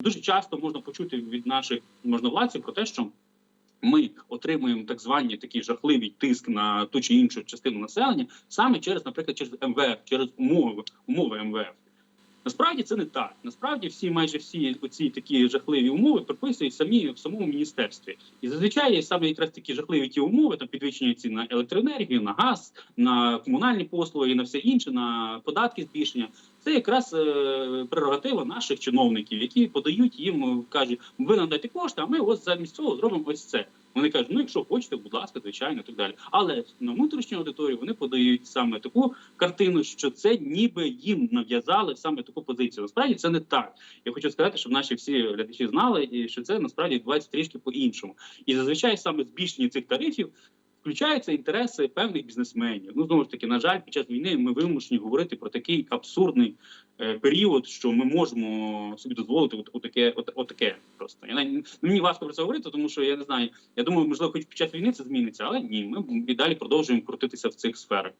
Дуже часто можна почути від наших можновладців про те, що ми отримуємо так звані такий жахливий тиск на ту чи іншу частину населення саме через, наприклад, через МВФ, через умови умови МВФ. Насправді це не так. Насправді всі, майже всі оці такі жахливі умови прописують самі в самому міністерстві. І зазвичай саме якраз такі жахливі ті умови, там підвищення цін на електроенергію, на газ, на комунальні послуги на все інше, на податки збільшення. Це якраз е, прерогатива наших чиновників, які подають їм, е, кажуть, ви нам дайте кошти, а ми ось замість цього зробимо ось це. Вони кажуть, ну якщо хочете, будь ласка, звичайно, і так далі. Але на внутрішню аудиторію вони подають саме таку картину, що це ніби їм нав'язали саме таку позицію. Насправді це не так. Я хочу сказати, щоб наші всі глядачі знали, і що це насправді відбувається трішки по-іншому. І зазвичай саме збільшення цих тарифів. Включаються інтереси певних бізнесменів. Ну знову ж таки, на жаль, під час війни ми вимушені говорити про такий абсурдний е, період, що ми можемо собі дозволити от, отаке, от, отаке просто. Я не мені важко про це говорити, тому що я не знаю. Я думаю, можливо, хоч під час війни це зміниться, але ні, ми і далі продовжуємо крутитися в цих сферах.